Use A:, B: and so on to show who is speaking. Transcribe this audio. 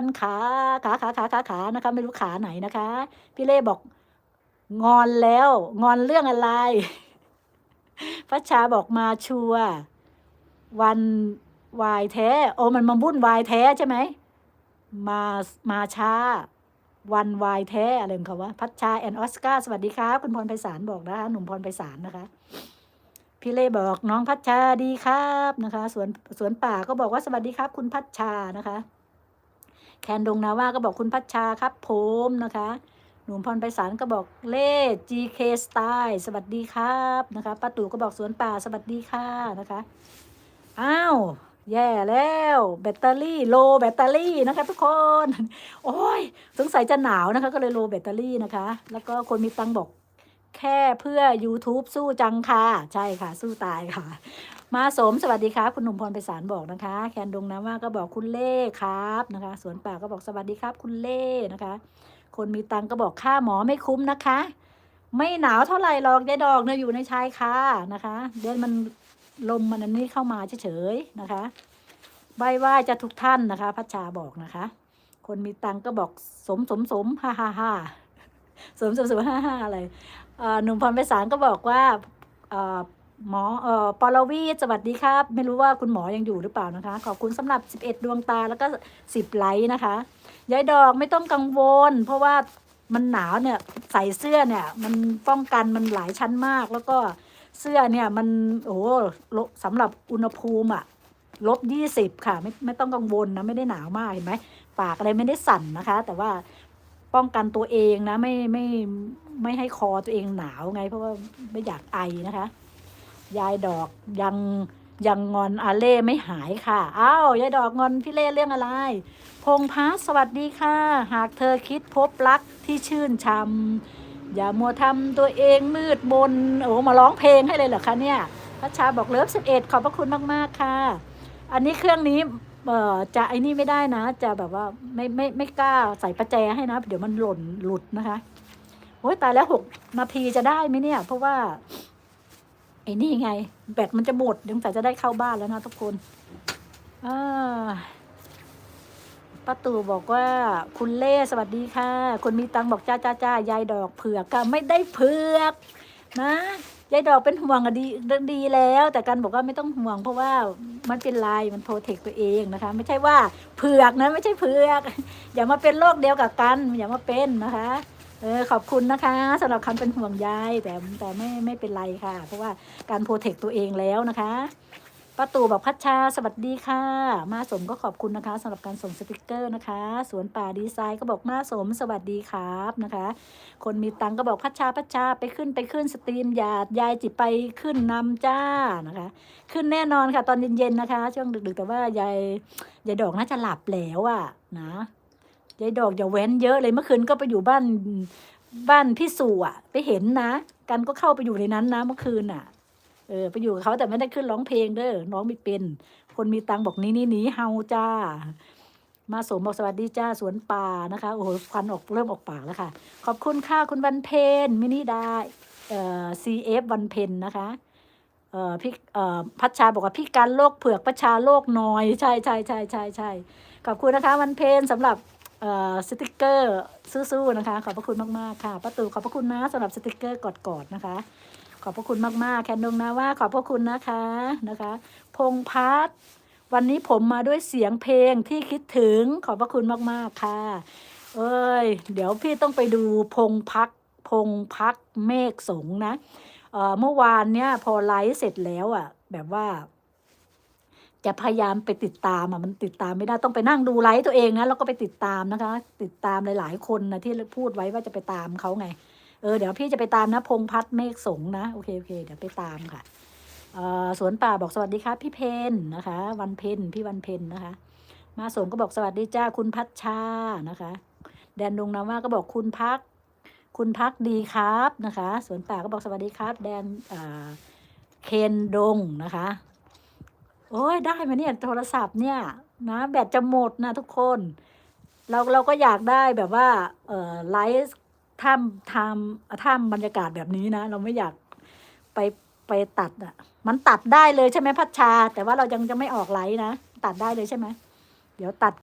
A: รขาขาขาขาขาขานะคะ ไม่รู้ขาไหนนะคะ พี่เล่บอก งอนแล้ว งอนเรื่องอะไรพัชชาบอกมาชัววันวายแท้ โอ้มันมาบุ่นวายแท้ใช่ไหมมามาช้า วันวายแท้อะไรของเขาวะพัชชาแอนออสการ์สวัสดีครับ คุณพรไพศาลบอกนะคะหนุ่มพรไพศาลนะคะ พี่เล่บอกน้องพัชชาดีครับนะคะสวนสวนป่าก็บอกว่าสวัสดีครับ คุณพัชชานะคะ แคนดงนาว่าก็บอกคุณพัชชาครับผมนะคะหนุ่มพรไพศาลก็บอกเล่ GK Style สวัสดีครับนะคะป้าตู่ก็บอกสวนป่าสวัสดีค่ะนะคะอ้าวแย่แล้วแบตเตอรี่โลแบตเตอรี่นะคะทุกคน โอ้ยสงสัยจะหนาวนะคะ ก็เลยโลแบตเตอรี่นะคะ แล้วก็คนมีตังบอก แค่เพื่อ YouTube สู้จังค่ะ ใช่ค่ะ สู้ตายค่ะ มาสมสวัสดีครับ คุณหนุ่มพรไพศาลบอกนะคะ แคนดงนะว่าก็บอกคุณเล่ครับนะคะ สวนป่าก็บอกสวัสดีครับ คุณเล่นะคะ คนมีตังก็บอกค่าหมอไม่คุ้มนะคะ ไม่หนาวเท่าไหร่หรอกยายดอกเนี่ยอยู่ในชายคานะคะ เดี๋ยวมันลมมันอันนี้เข้ามาเฉยๆนะคะ ใบว่าจะทุกท่านนะคะ พัชชาบอกนะคะ คนมีตังก็บอกสมสมสมฮ่าฮ่าฮ่าสมสมสมฮ่าฮ่าอะไร หนุ่มพรไพศาลก็บอกว่าหมอเอ่อปรวีสวัสดีครับ ไม่รู้ว่าคุณหมอยังอยู่หรือเปล่านะคะ ขอบคุณสำหรับ 11 ดวงตาแล้วก็ 10 ไลค์นะคะยายดอกไม่ต้องกังวล เพราะว่ามันหนาวเนี่ยใส่เสื้อเนี่ยมันป้องกันมันหลายชั้นมาก แล้วก็เสื้อเนี่ยมันโอ้โหสำหรับอุณหภูมิอะลบยี่สิบค่ะ ไม่ไม่ต้องกังวลนะไม่ได้หนาวมากเห็นไหมปากอะไรไม่ได้สั่นนะคะ แต่ว่า ป้องกันตัวเองนะ ไม่ไม่ไม่ให้คอตัวเองหนาวไง เพราะว่าไม่อยากไอนะคะ ยายดอกยังยังงอนอาเล่ไม่หายค่ะ อ้าวยายดอกงอนพี่เล่เรื่องอะไร พงพัสวัสดีค่ะ หากเธอคิดพบรักที่ชื่นชำอย่ามัวทำตัวเองมืดมนโอ้มาร้องเพลงให้เลยเหรอคะเนี่ยพัชชาบอกเลิฟสิบเอ็ดขอบพระคุณมาก ๆ ค่ะ อันนี้เครื่องนี้ จะไอ้นี่ไม่ได้นะ จะแบบว่าไม่ไม่ไม่กล้าใส่ประแจให้นะ เดี๋ยวมันหล่นหลุดนะคะโอ้ยตายแล้วหกนาทีจะได้ไหมเนี่ย เพราะว่าไอ้นี่ไง แบตมันจะหมดเดี๋ยวใส่จะได้เข้าบ้านแล้วนะทุกคนอป้าตู่บอกว่าคุณเล่สวัสดีค่ะคนมีตังบอกจ้าจ้าจ้ายายดอกเผือกก็ไม่ได้เผือกนะ ยายดอกเป็นห่วงอะดีดีแล้ว แต่กันบอกว่าไม่ต้องห่วง เพราะว่ามันเป็นลายมันโปรเทคตัวเองนะคะ ไม่ใช่ว่าเผือกนะไม่ใช่เผือก อย่ามาเป็นโรคเดียวกับกัน อย่ามาเป็นนะคะเออขอบคุณนะคะสำหรับคำเป็นห่วงยายแต่แต่ไม่ไม่เป็นไรค่ะ เพราะว่าการโปรเทคตัวเองแล้วนะคะ ป้าตู่บอกพัชชา สวัสดีค่ะ มาสมก็ขอบคุณนะคะสำหรับการส่งสติกเกอร์นะคะ สวนป่าดีไซน์ก็บอกมาสมสวัสดีครับนะคะ คนมีตังก็บอกพัชชาพัชชาไปขึ้นไปขึ้นสตรีมหยาดยายจิไปขึ้นนำจ้านะคะ ขึ้นแน่นอนค่ะ ตอนเย็นๆนะคะ ช่วงดึกๆแต่ว่ายายยายดอกน่าจะหลับแล้วอะนะยายดอกอย่าแว้นเยอะเลยเมื่อคืนก็ไปอยู่บ้านบ้านพี่สู่อะไปเห็นนะ กันก็เข้าไปอยู่ในนั้นนะเมื่อคืนอะ เออไปอยู่กับเขาแต่ไม่ได้ขึ้นร้องเพลงเด้อน้องไม่เป็น คนมีตังบอกนี่นี่หนีเฮาจ้า มาสมบอกสวัสดีจ้าสวนป่านะคะโอ้โหควันออกเริ่มออกปากแล้วค่ะ ขอบคุณค่ะคุณวันเพนมินิดาเอ่อ CF วันเพนนะคะเอ่อพี่เอ่อพัชชาบอกว่าพี่การโลกเผือกประชาโลกน้อยใช่ใช่ใช่ใช่ใช่ขอบคุณนะคะวันเพนสำหรับเอ่อสติกเกอร์สู้ๆนะคะ ขอบพระคุณมากๆค่ะป้าตู่ขอบพระคุณนะสำหรับสติกเกอร์กอดๆนะคะ ขอบพระคุณมากๆแคนดงนะว่า ขอบพระคุณนะคะนะคะ พงพัฒน์วันนี้ผมมาด้วยเสียงเพลงที่คิดถึงขอบพระคุณมากๆค่ะ เอ้ย เดี๋ยวพี่ต้องไปดูพงพักพงพักเมฆสงนะเอ่อเมื่อวานเนี่ยพอไลฟ์เสร็จแล้วอะ แบบว่า จะพยายามไปติดตามอะมันติดตามไม่ได้ต้องไปนั่งดูไลฟ์ตัวเองนะแล้วก็ไปติดตามนะคะ ติดตามหลาย ๆ คนนะที่พูดไว้ว่าจะไปตามเขาไง เออเดี๋ยวพี่จะไปตามนะพงพัฒน์เมฆสงนะโอเคโอเคเดี๋ยวไปตามค่ะสวนป่าบอกสวัสดีครับพี่เพนนะคะ วันเพนพี่วันเพนนะคะ มาสมก็บอกสวัสดีจ้าคุณพัชชานะคะ แดนดงนาว่าก็บอกคุณพัก คุณพักดีครับนะคะสวนป่าก็บอกสวัสดีครับ แดนอ่าเคนดงนะคะโอ้ยได้ไหมเนี่ยโทรศัพท์เนี่ยนะแบตจะหมดนะทุกคน เราเราก็อยากได้แบบว่าเอ่อไลฟ์ ถ้ามทำถ้าบรรยากาศแบบนี้นะ เราไม่อยากไปไปตัดอะ มันตัดได้เลยใช่ไหมพัชชา แต่ว่าเรายังจะไม่ออกไลฟ์นะ ตัดได้เลยใช่ไหม เดี๋ยวตัด